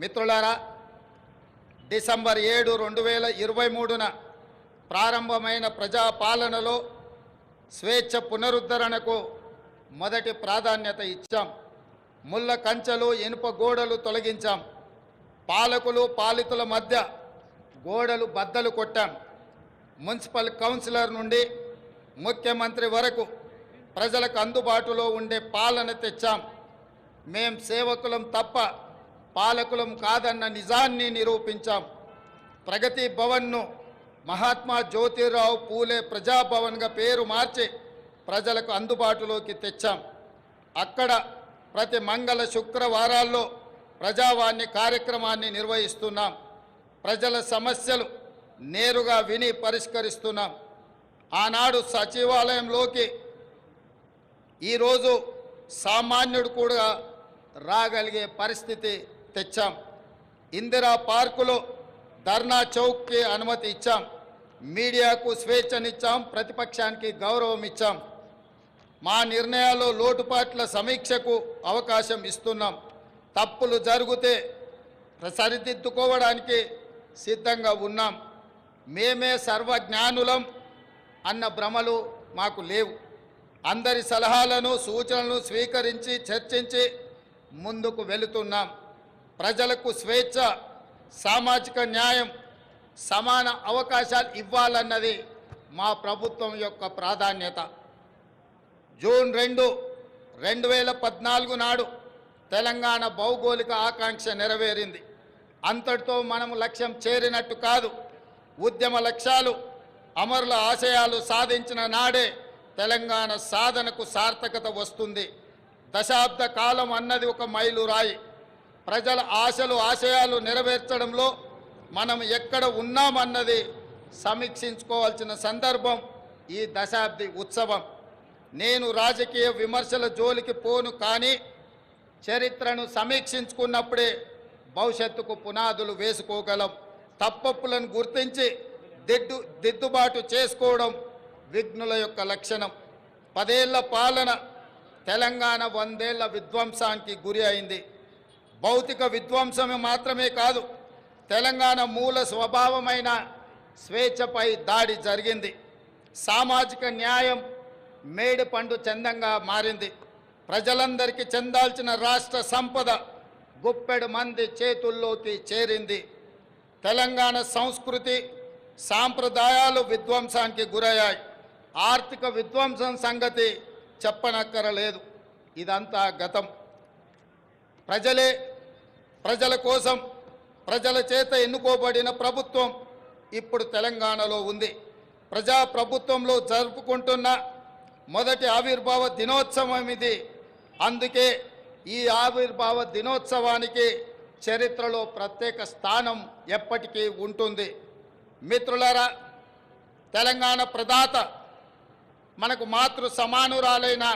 మిత్రులారా డిసెంబర్ ఏడు రెండు వేల ఇరవై మూడున ప్రారంభమైన ప్రజాపాలనలో స్వేచ్ఛ పునరుద్ధరణకు మొదటి ప్రాధాన్యత ఇచ్చాం. ముళ్ళ కంచెలు ఇనుప గోడలు తొలగించాం. పాలకులు పాలితుల మధ్య గోడలు బద్దలు కొట్టాం. మున్సిపల్ కౌన్సిలర్ నుండి ముఖ్యమంత్రి వరకు ప్రజలకు అందుబాటులో ఉండే పాలన తెచ్చాం. మేం సేవకులం తప్ప పాలకులం కాదన్న నిజాన్ని నిరూపించాం. ప్రగతి భవన్ను మహాత్మా జ్యోతిరావు పూలే ప్రజాభవన్గా పేరు మార్చి ప్రజలకు అందుబాటులోకి తెచ్చాం. అక్కడ ప్రతి మంగళ శుక్రవారాల్లో ప్రజావాణి కార్యక్రమాన్ని నిర్వహిస్తున్నాం. ప్రజల సమస్యలు నేరుగా విని పరిష్కరిస్తున్నాం. ఆనాడు సచివాలయంలోకి ఈరోజు సామాన్యుడు కూడా రాగలిగే పరిస్థితి తెచ్చాం. ఇందిరా పార్కులో ధర్నా చౌక్కి అనుమతి ఇచ్చాం. మీడియాకు స్వేచ్ఛనిచ్చాం. ప్రతిపక్షానికి గౌరవం ఇచ్చాం మా నిర్ణయాల్లో లోటుపాట్ల సమీక్షకు అవకాశం ఇస్తున్నాం. తప్పులు జరిగితే సరిదిద్దుకోవడానికి సిద్ధంగా ఉన్నాం. మేమే సర్వజ్ఞానులం అన్న భ్రమలు మాకు లేవు. అందరి సలహాలను సూచనలను స్వీకరించి చర్చించి ముందుకు వెళుతున్నాం. ప్రజలకు స్వేచ్ఛ సామాజిక న్యాయం సమాన అవకాశాలు ఇవ్వాలన్నది మా ప్రభుత్వం యొక్క ప్రాధాన్యత. జూన్ రెండు రెండు వేల పద్నాలుగు నాడు తెలంగాణ భౌగోళిక ఆకాంక్ష నెరవేరింది. అంతటితో మనం లక్ష్యం చేరినట్టు కాదు. ఉద్యమ లక్ష్యాలు అమరుల ఆశయాలు సాధించిన నాడే తెలంగాణ సాధనకు సార్థకత వస్తుంది. దశాబ్ద కాలం అన్నది ఒక మైలురాయి. ప్రజల ఆశలు ఆశయాలు నెరవేర్చడంలో మనం ఎక్కడ ఉన్నామన్నది సమీక్షించుకోవాల్సిన సందర్భం ఈ దశాబ్ది ఉత్సవం. నేను రాజకీయ విమర్శల జోలికి పోను కానీ చరిత్రను సమీక్షించుకున్నప్పుడే భవిష్యత్తుకు పునాదులు వేసుకోగలం. తప్పప్పులను గుర్తించి దిద్దు దిద్దుబాటు చేసుకోవడం విఘ్నుల యొక్క లక్షణం. పదేళ్ళ పాలన తెలంగాణ వందేళ్ళ విధ్వంసానికి గురి అయింది. భౌతిక విధ్వంసమే మాత్రమే కాదు తెలంగాణ మూల స్వభావమైన స్వేచ్ఛపై దాడి జరిగింది. సామాజిక న్యాయం మేడి పండు చందంగా మారింది. ప్రజలందరికీ చెందాల్సిన రాష్ట్ర సంపద గుప్పెడు మంది చేతుల్లోకి చేరింది. తెలంగాణ సంస్కృతి సాంప్రదాయాలు విధ్వంసానికి గురయ్యాయి. ఆర్థిక విధ్వంసం సంగతి చెప్పనక్కరలేదు. ఇదంతా గతం. ప్రజలే ప్రజల కోసం ప్రజల చేత ఎన్నుకోబడిన ప్రభుత్వం ఇప్పుడు తెలంగాణలో ఉంది. ప్రజా ప్రభుత్వంలో జరుపుకుంటున్న మొదటి ఆవిర్భావ దినోత్సవం ఇది. అందుకే ఈ ఆవిర్భావ దినోత్సవానికి చరిత్రలో ప్రత్యేక స్థానం ఎప్పటికీ ఉంటుంది. మిత్రులరా తెలంగాణ ప్రదాత మనకు మాతృ సమానురాలైన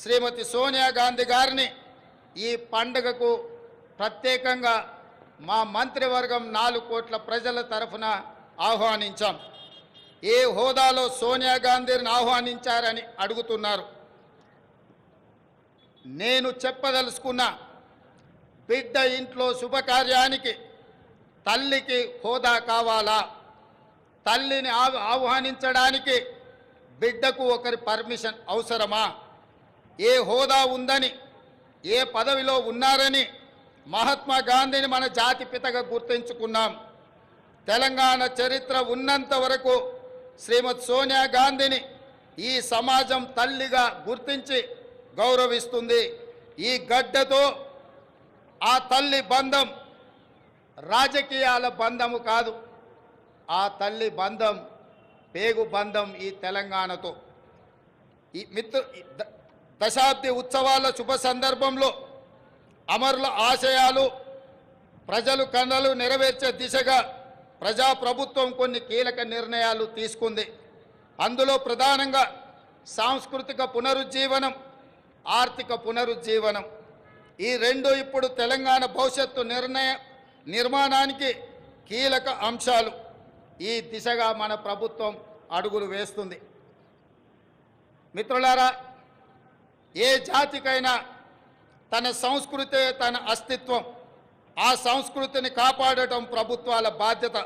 శ్రీమతి సోనియా గాంధీ గారిని ఈ పండుగకు ప్రత్యేకంగా మా మంత్రివర్గం నాలుగు కోట్ల ప్రజల తరఫున ఆహ్వానించాం. ఏ హోదాలో సోనియా గాంధీని ఆహ్వానించారని అడుగుతున్నారు. నేను చెప్పదలుచుకున్న బిడ్డ ఇంట్లో శుభకార్యానికి తల్లికి హోదా కావాలా? తల్లిని ఆహ్వానించడానికి బిడ్డకు ఒకరి పర్మిషన్ అవసరమా? ఏ హోదా ఉందని ఏ పదవిలో ఉన్నారని మహాత్మా గాంధీని మన జాతి పితగా గుర్తించుకున్నాం. తెలంగాణ చరిత్ర ఉన్నంత వరకు శ్రీమతి సోనియా గాంధీని ఈ సమాజం తల్లిగా గుర్తించి గౌరవిస్తుంది. ఈ గడ్డతో ఆ తల్లి బంధం రాజకీయాల బంధము కాదు. ఆ తల్లి బంధం పేగు బంధం ఈ తెలంగాణతో. ఈ మిత్రు దశాబ్ది ఉత్సవాల శుభ సందర్భంలో అమరుల ఆశయాలు ప్రజలు కన్నలు నెరవేర్చే దిశగా ప్రజాప్రభుత్వం కొన్ని కీలక నిర్ణయాలు తీసుకుంది. అందులో ప్రధానంగా సాంస్కృతిక పునరుజ్జీవనం ఆర్థిక పునరుజ్జీవనం. ఈ రెండు ఇప్పుడు తెలంగాణ భవిష్యత్తు నిర్ణయ నిర్మాణానికి కీలక అంశాలు. ఈ దిశగా మన ప్రభుత్వం అడుగులు వేస్తుంది. మిత్రులారా ఏ జాతికైనా తన సంస్కృతే తన అస్తిత్వం ఆ సంస్కృతిని కాపాడటం ప్రభుత్వాల బాధ్యత.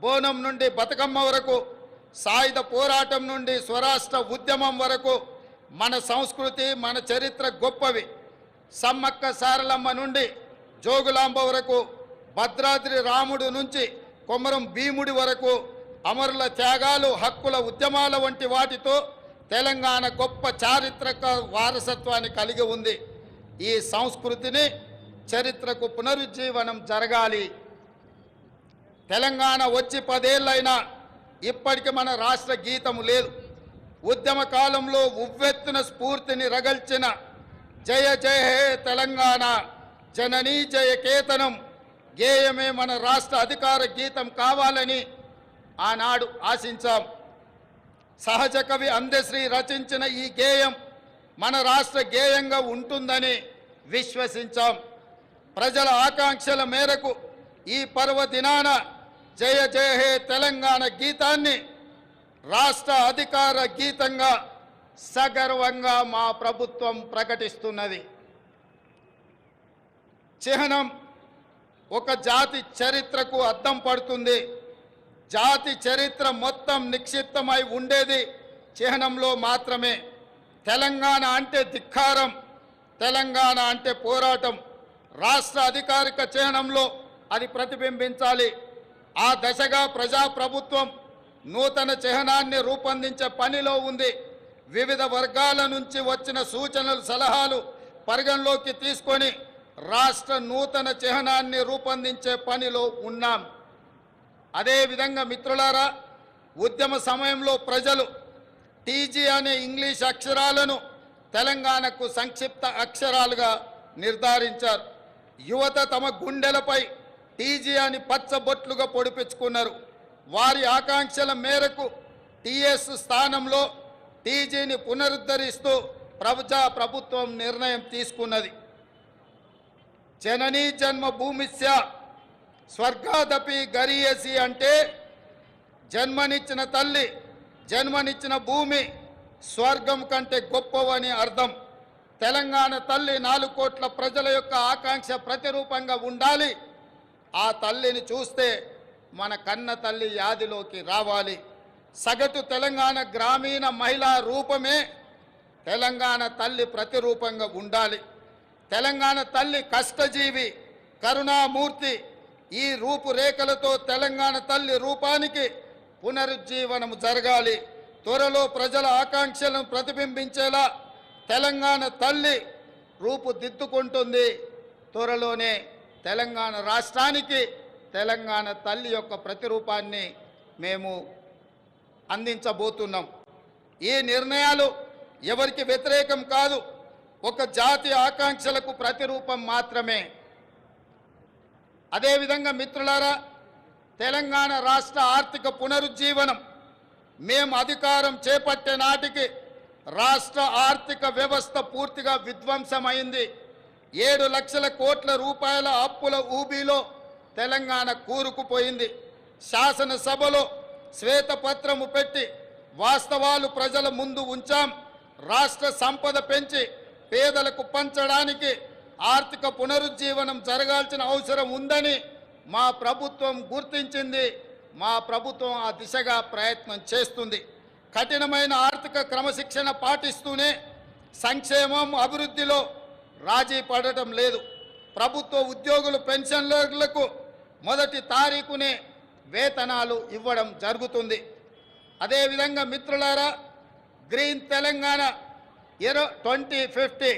బోనం నుండి బతుకమ్మ వరకు సాయుధ పోరాటం నుండి స్వరాష్ట్ర ఉద్యమం వరకు మన సంస్కృతి మన చరిత్ర గొప్పవి. సమ్మక్క సారలమ్మ నుండి జోగులాంబ వరకు భద్రాద్రి రాముడు నుంచి కొమరం భీముడి వరకు అమరుల త్యాగాలు హక్కుల ఉద్యమాల వంటి వాటితో తెలంగాణ గొప్ప చారిత్రక వారసత్వాన్ని కలిగి ఉంది. ఈ సంస్కృతిని చరిత్రకు పునరుజ్జీవనం జరగాలి. తెలంగాణ వచ్చి పదేళ్ళైనా ఇప్పటికి మన రాష్ట్ర గీతము లేదు. ఉద్యమ కాలంలో ఉవ్వెత్తున స్ఫూర్తిని రగల్చిన జయ జయ హే తెలంగాణ జననీ జయ కేతనం గేయమే మన రాష్ట్ర అధికార గీతం కావాలని ఆనాడు ఆశించాం. సహజ కవి అందశ్రీ రచించిన ఈ గేయం మన రాష్ట్ర గేయంగా ఉంటుందని విశ్వసించాం. ప్రజల ఆకాంక్షల మేరకు ఈ పర్వదినాన జయ జయ హే తెలంగాణ గీతాన్ని రాష్ట్ర అధికార గీతంగా సగర్వంగా మా ప్రభుత్వం ప్రకటిస్తున్నది. చిహ్నం ఒక జాతి చరిత్రకు అద్దం పడుతుంది. జాతి చరిత్ర మొత్తం నిక్షిప్తమై ఉండేది చిహ్నంలో మాత్రమే. తెలంగాణ అంటే ధిక్కారం తెలంగాణ అంటే పోరాటం. రాష్ట్ర అధికారిక చిహ్నంలో అది ప్రతిబింబించాలి. ఆ దశగా ప్రజాప్రభుత్వం నూతన చిహ్నాన్ని రూపొందించే పనిలో ఉంది. వివిధ వర్గాల నుంచి వచ్చిన సూచనలు సలహాలు పరిగణలోకి తీసుకొని రాష్ట్ర నూతన చిహ్నాన్ని రూపొందించే పనిలో ఉన్నాం. అదేవిధంగా మిత్రులారా ఉద్యమ సమయంలో ప్రజలు టీజీ అనే ఇంగ్లీష్ అక్షరాలను తెలంగాణకు సంక్షిప్త అక్షరాలుగా నిర్ధారించారు. యువత తమ గుండెలపై టీజీ అని పచ్చబొట్లుగా పొడిపించుకున్నారు. వారి ఆకాంక్షల మేరకు టీఎస్ స్థానంలో టీజీని పునరుద్ధరిస్తూ ప్రజా ప్రభుత్వం నిర్ణయం తీసుకున్నది. జననీ జన్మభూమిస్య స్వర్గాదపి గరియసి అంటే జన్మనిచ్చిన తల్లి జన్మనిచ్చిన భూమి స్వర్గం కంటే గొప్పవని అర్థం. తెలంగాణ తల్లి నాలుగు కోట్ల ప్రజల యొక్క ఆకాంక్ష ప్రతిరూపంగా ఉండాలి. ఆ తల్లిని చూస్తే మన కన్న తల్లి యాదిలోకి రావాలి. సగటు తెలంగాణ గ్రామీణ మహిళా రూపమే తెలంగాణ తల్లి ప్రతిరూపంగా ఉండాలి. తెలంగాణ తల్లి కష్టజీవి కరుణామూర్తి ఈ రూపురేఖలతో తెలంగాణ తల్లి రూపానికి పునరుజ్జీవనం జరగాలి. త్వరలో ప్రజల ఆకాంక్షలను ప్రతిబింబించేలా తెలంగాణ తల్లి రూపుదిద్దుకుంటుంది త్వరలోనే తెలంగాణ రాష్ట్రానికి తెలంగాణ తల్లి యొక్క ప్రతిరూపాన్ని మేము అందించబోతున్నాం. ఈ నిర్ణయాలు ఎవరికి వ్యతిరేకం కాదు ఒక జాతి ఆకాంక్షలకు ప్రతిరూపం మాత్రమే. అదేవిధంగా మిత్రులారా తెలంగాణ రాష్ట్ర ఆర్థిక పునరుజ్జీవనం మేము అధికారం చేపట్టే నాటికి రాష్ట్ర ఆర్థిక వ్యవస్థ పూర్తిగా విధ్వంసమైంది. ఏడు లక్షల కోట్ల రూపాయల అప్పుల ఊబీలో తెలంగాణ కూరుకుపోయింది. శాసనసభలో శ్వేతపత్రము పెట్టి వాస్తవాలు ప్రజల ముందు ఉంచాం. రాష్ట్ర సంపద పెంచి పేదలకు పంచడానికి ఆర్థిక పునరుజ్జీవనం జరగాల్సిన అవసరం ఉందని మా ప్రభుత్వం గుర్తించింది. మా ప్రభుత్వం ఆ దిశగా ప్రయత్నం చేస్తుంది. కఠినమైన ఆర్థిక క్రమశిక్షణ పాటిస్తూనే సంక్షేమం అభివృద్ధిలో రాజీ పడటం లేదు. ప్రభుత్వ ఉద్యోగులు పెన్షన్లకు మొదటి తారీఖునే వేతనాలు ఇవ్వడం జరుగుతుంది. అదేవిధంగా మిత్రులారా గ్రీన్ తెలంగాణ ఇరో ట్వంటీ ఫిఫ్టీ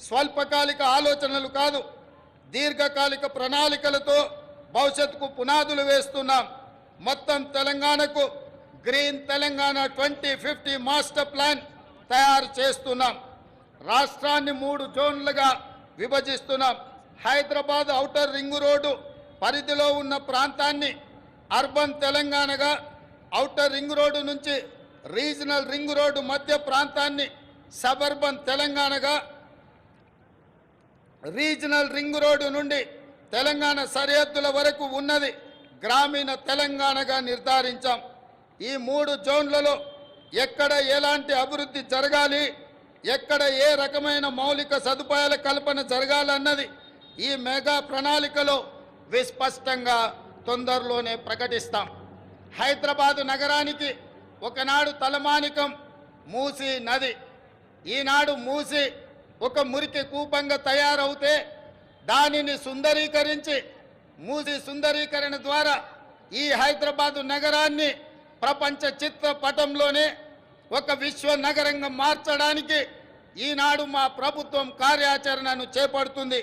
స్వల్పకాలిక ఆలోచనలు కాదు దీర్ఘకాలిక ప్రణాళికలతో భవిష్యత్తుకు పునాదులు వేస్తున్నాం. మొత్తం తెలంగాణకు green Telangana twenty fifty master plan తయారు చేస్తున్నాం. రాష్ట్రాన్ని మూడు జోన్లుగా విభజిస్తున్నాం. హైదరాబాద్ ఔటర్ రింగ్ రోడ్డు పరిధిలో ఉన్న ప్రాంతాన్ని అర్బన్ తెలంగాణగా ఔటర్ రింగ్ రోడ్డు నుంచి రీజనల్ రింగ్ రోడ్డు మధ్య ప్రాంతాన్ని సబర్బన్ తెలంగాణగా రీజనల్ రింగ్ రోడ్డు నుండి తెలంగాణ సరిహద్దుల వరకు ఉన్నది. గ్రామీణ తెలంగాణగా నిర్ధారించాం. ఈ మూడు జోన్లలో ఎక్కడ ఎలాంటి అభివృద్ధి జరగాలి ఎక్కడ ఏ రకమైన మౌలిక సదుపాయాల కల్పన జరగాలన్నది ఈ మెగా ప్రణాళికలో విస్పష్టంగా తొందరలోనే ప్రకటిస్తాం. హైదరాబాదు నగరానికి ఒకనాడు తలమానికం మూసి నది ఈనాడు మూసి ఒక మురికి కూపంగా తయారవుతే దానిని సుందరీకరించి మూసి సుందరీకరణ ద్వారా ఈ హైదరాబాదు నగరాన్ని ప్రపంచ చిత్రపటంలోనే ఒక విశ్వ నగరంగా మార్చడానికి ఈనాడు మా ప్రభుత్వం కార్యాచరణను చేపడుతుంది.